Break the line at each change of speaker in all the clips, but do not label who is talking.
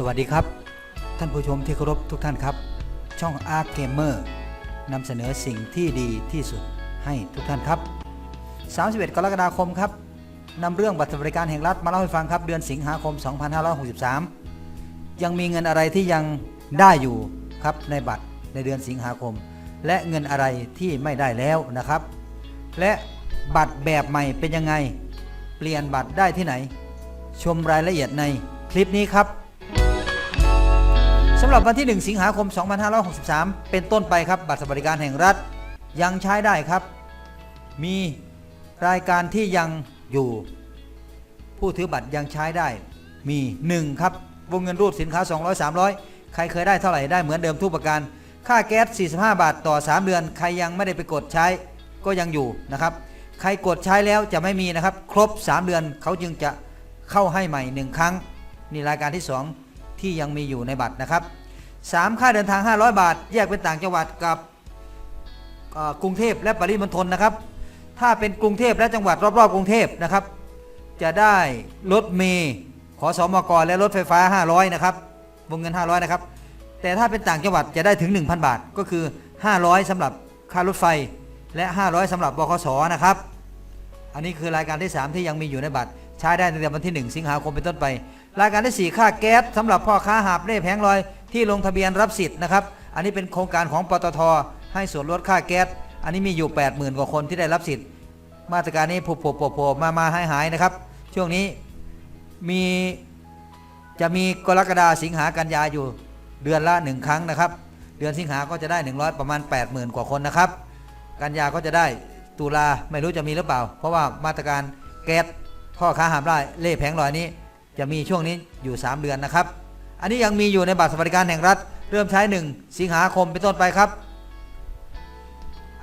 สวัสดีครับ ท่านผู้ชมที่เคารพทุกท่านครับ ช่อง Arc Gamer นำเสนอสิ่งที่ดีที่สุดให้ทุกท่านครับ 31 กรกฎาคมครับนำเรื่องบัตรสวัสดิการแห่งรัฐมาเล่าให้ฟังครับ เดือนสิงหาคม 2563 ยังมีเงินอะไรที่ยังได้อยู่ครับในบัตรในเดือนสิงหาคม และเงินอะไรที่ไม่ได้แล้วนะครับ และบัตรแบบใหม่เป็นยังไง เปลี่ยนบัตรได้ที่ไหน ชมรายละเอียดในคลิปนี้ครับ สำหรับวันที่ 1 สิงหาคม 2563 เป็นต้นไปครับบัตรสวัสดิการแห่งรัฐยังใช้ได้ครับ มีรายการที่ยังอยู่ ผู้ถือบัตรยังใช้ได้ มี 1 ครับ วงเงินรูดสินค้า 200 300 ใครเคยได้เท่าไหร่ได้เหมือนเดิมทุกประการ ค่าแก๊ส 45 บาทต่อ 3 เดือน ใครยังไม่ได้ไปกดใช้ก็ยังอยู่นะครับ ใครกดใช้แล้วจะไม่มีนะครับ ครบ 3 เดือนเขาจึงจะเข้าให้ใหม่ 1 ครั้ง นี่รายการที่ 2 ที่ยังมีอยู่ในบัตรนะครับ 3 ค่าเดินทาง 500 บาท แยกเป็นต่างจังหวัดกับกรุงเทพและปริมณฑลนะครับ ถ้าเป็นกรุงเทพและจังหวัดรอบๆ กรุงเทพนะครับ จะได้รถเมย์ขอสอมกและรถไฟฟ้า 500 นะครับวงเงิน 500 นะครับ แต่ถ้าเป็นต่างจังหวัดจะได้ถึง 1,000 บาท ก็คือ 500สำหรับค่ารถไฟและ 500สำหรับบขสนะครับ อันนี้คือรายการที่ 3 ที่ยังมีอยู่ในบัตร ใช้ได้ตั้งแต่วันที่ 1 สิงหาคมเป็นต้นไป รายการที่ 4 ค่าแก๊สสำหรับพ่อค้าหาบเร่แผงลอยที่ลงทะเบียนรับสิทธิ์นะครับ อันนี้เป็นโครงการของปตท ให้ส่วนลดค่าแก๊ส อันนี้มีอยู่ 80,000 กว่าคนที่ได้รับสิทธิ์ มาตรการนี้ผุบๆโผล่มามาให้หายๆนะครับ ช่วงนี้มีจะมีกรกฎาสิงหากันยาอยู่เดือนละ 1 ครั้งนะครับ เดือนสิงหาก็จะได้ 100 ประมาณ 80,000 กว่าคนนะครับ กันยาก็จะได้ตุลาไม่รู้จะมีหรือเปล่า เพราะว่ามาตรการแก๊สพ่อค้าหามไร่เล่แผงลอยนี้ จะมีช่วงนี้อยู่ 3 เดือนนะครับ อันนี้ยังมีอยู่ในบัตรสวัสดิการแห่งรัฐ เริ่มใช้ 1 สิงหาคมเป็นต้นไปครับ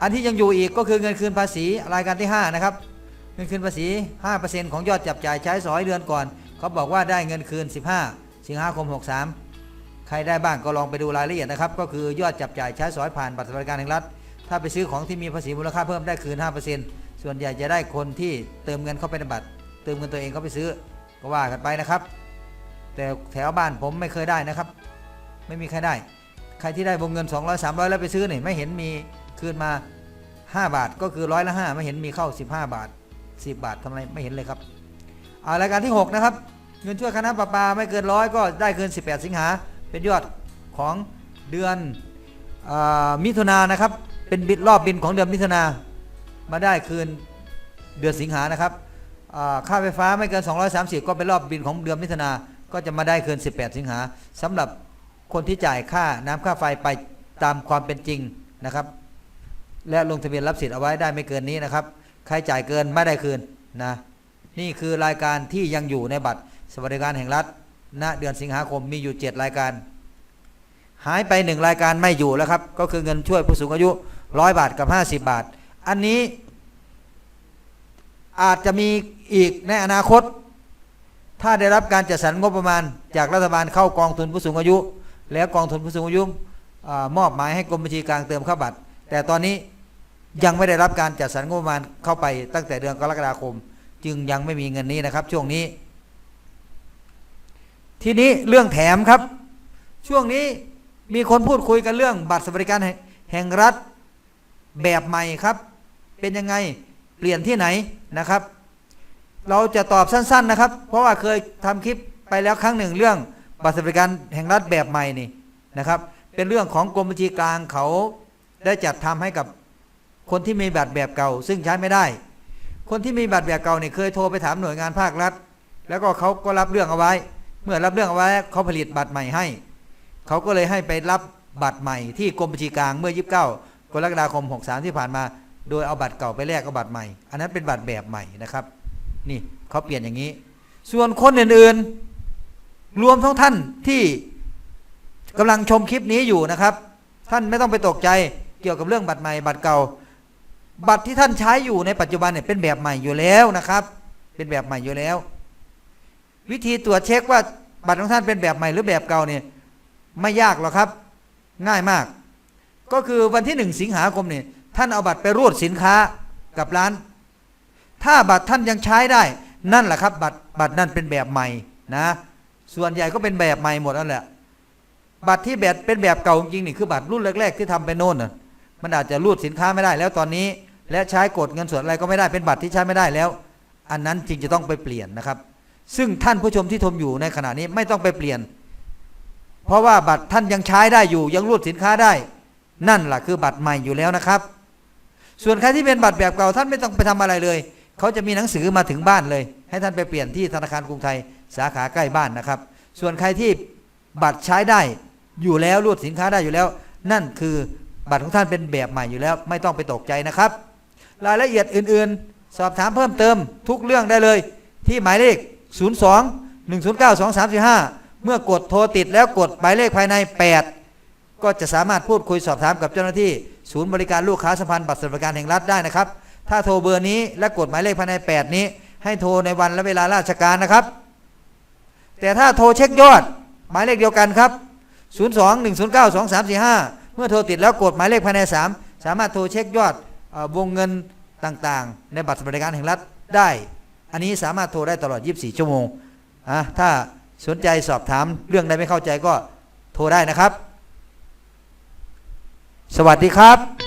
อันที่ยังอยู่อีกก็คือเงินคืนภาษีรายการที่ 5 นะครับ เงินคืนภาษี 5%ของยอดจับจ่ายใช้สอยเดือนก่อน เขาบอกว่าได้เงินคืน 15 สิงหาคม 63 ใครได้บ้างก็ลองไปดูรายละเอียดนะครับ ก็คือยอดจับจ่ายใช้สอยผ่านบัตรสวัสดิการแห่งรัฐ ถ้าไปซื้อของที่มีภาษีมูลค่าเพิ่มได้คืน 5%ส่วนใหญ่จะได้คนที่เติมเงินเข้าไปในบัตร เติมเงินตัวเองเข้าไปซื้อ ก็ว่ากันไปนะครับ แต่แถวบ้านผมไม่เคยได้นะครับ ไม่มีใครได้ ใครที่ได้วงเงิน 200 300 แล้วไปซื้อนี่ยไม่เห็นมีคืนมา 5 บาทก็คือร้อยละ5ไม่เห็นมีเข้า 15 บาท 10 บาททำไรไม่เห็นเลยครับเอารายการที่ 6 นะครับ เงินช่วยคณะประปาไม่เกินร้อยก็ได้คืน 18 สิงหาเป็นยอดของเดือนอมิถุนายนะครับ เป็นบิดรอบบินของเดือนมิถุนามาได้คืนเดือนสิงหานะครับ ค่าไฟฟ้าไม่เกิน 230 ก็เป็นรอบบินของเดือนมิถุนาก็จะมาได้คืน18 สิงหาสำหรับคนที่จ่ายค่าน้ำค่าไฟไปตามความเป็นจริงนะครับ และลงทะเบียนรับสิทธิ์เอาไว้ได้ไม่เกินนี้นะครับ ใครจ่ายเกินไม่ได้คืนนะนี่คือรายการที่ยังอยู่ในบัตรสวัสดิการแห่งรัฐณเดือนสิงหาคมมีอยู่ 7 รายการ หายไป1รายการไม่อยู่แล้วครับ ก็คือเงินช่วยผู้สูงอายุ 100 บาทกับ 50 บาท อันนี้ อาจจะมีอีกในอนาคต ถ้าได้รับการจัดสรรงบประมาณ จากรัฐบาลเข้ากองทุนผู้สูงอายุ แล้วกองทุนผู้สูงอายุอมอบหมายให้กรมบัญชีกลางเติมเข้าบัตร แต่ตอนนี้ยังไม่ได้รับการจัดสรรงบประมาณเข้าไปตั้งแต่เดือนกรกฎาคม จึงยังไม่มีเงินนี้นะครับ ช่วงนี้ ทีนี้เรื่องแถมครับ ช่วงนี้มีคนพูดคุยกันเรื่องบัตรสวัสดิการแห่งรัฐแบบใหม่ครับ เป็นยังไง เปลี่ยนที่ไหนนะครับ เราจะตอบสั้น ๆนะครับ เพราะว่าเคยทำคลิปไปแล้วครั้งหนึ่งเรื่องบัตรสวัสดิการแห่งรัฐแบบใหม่นี่นะครับ เป็นเรื่องของกรมบัญชีกลางเขาได้จัดทำให้กับคนที่มีบัตรแบบเก่า ซึ่งใช้ไม่ได้ คนที่มีบัตรแบบเก่าเนี่ยเคยโทรไปถามหน่วยงานภาครัฐ แล้วก็เขาก็รับเรื่องเอาไว้ เมื่อรับเรื่องเอาไว้เขาผลิตบัตรใหม่ให้ เขาก็เลยให้ไปรับบัตรใหม่ที่กรมบัญชีกลางเมื่อ 29กรกฎาคม 63 ที่ผ่านมา โดยเอาบัตรเก่าไปแลกกับบัตรใหม่ อันนั้นเป็นบัตรแบบใหม่นะครับ นี่เขาเปลี่ยนอย่างนี้ ส่วนคนอื่นๆ รวมทั้งท่านที่กำลังชมคลิปนี้อยู่นะครับ ท่านไม่ต้องไปตกใจเกี่ยวกับเรื่องบัตรใหม่ บัตรเก่า บัตรที่ท่านใช้อยู่ในปัจจุบันเนี่ยเป็นแบบใหม่อยู่แล้วนะครับ เป็นแบบใหม่อยู่แล้ว วิธีตรวจเช็คว่าบัตรของท่านเป็นแบบใหม่หรือแบบเก่าเนี่ยไม่ยากหรอกครับ ง่ายมาก ก็คือวันที่หนึ่งสิงหาคมเนี่ย ท่านเอาบัตรไปรูดสินค้ากับร้าน ถ้าบัตรท่านยังใช้ได้ นั่นแหละครับ บัตรบัตรนั่นเป็นแบบใหม่นะ ส่วนใหญ่ก็เป็นแบบใหม่หมดนั่นแหละ บัตรที่แบบเป็นแบบเก่าจริงนี่คือบัตรรุ่นแรก ๆ ที่ทำไปโน่นน่ะมันอาจจะรูดสินค้าไม่ได้แล้วตอนนี้ และใช้กดเงินสดอะไรก็ไม่ได้เป็นบัตรที่ใช้ไม่ได้แล้ว อันนั้นจริงจะต้องไปเปลี่ยนนะครับ ซึ่งท่านผู้ชมที่ชมอยู่ในขณะนี้ไม่ต้องไปเปลี่ยน เพราะว่าบัตรท่านยังใช้ได้อยู่ยังรูดสินค้าได้ นั่นแหละคือบัตรใหม่อยู่แล้วนะครับ ส่วนใครที่เป็นบัตรแบบเก่าท่านไม่ต้องไปทำอะไรเลย เขาจะมีหนังสือมาถึงบ้านเลย ให้ท่านไปเปลี่ยนที่ธนาคารกรุงไทยสาขาใกล้บ้านนะครับ ส่วนใครที่บัตรใช้ได้อยู่แล้วรูดสินค้าได้อยู่แล้ว นั่นคือบัตรของท่านเป็นแบบใหม่อยู่แล้ว ไม่ต้องไปตกใจนะครับ รายละเอียดอื่นๆ สอบถามเพิ่มเติมทุกเรื่องได้เลย ที่หมายเลข 02 109 2345 เมื่อกดโทรติดแล้วกดหมายเลขภายใน 8 ก็จะสามารถพูดคุยสอบถามกับเจ้าหน้าที่ ศูนย์บริการลูกค้าสัมพันธ์บัตรสวัสดิการแห่งรัฐได้นะครับ ถ้าโทรเบอร์นี้และกดหมายเลขภายใน 8 นี้ ให้โทรในวันและเวลาราชการนะครับ แต่ถ้าโทรเช็คยอด หมายเลขเดียวกันครับ 02 109 2345 เมื่อโทรติดแล้วกดหมายเลขภายใน 3 สามารถโทรเช็คยอดวงเงินต่างๆ ในบัตรสวัสดิการแห่งรัฐได้ อันนี้สามารถโทรได้ตลอด 24 ชั่วโมงอะถ้าสนใจสอบถามเรื่องใดไม่เข้าใจก็โทรได้นะครับ สวัสดีครับ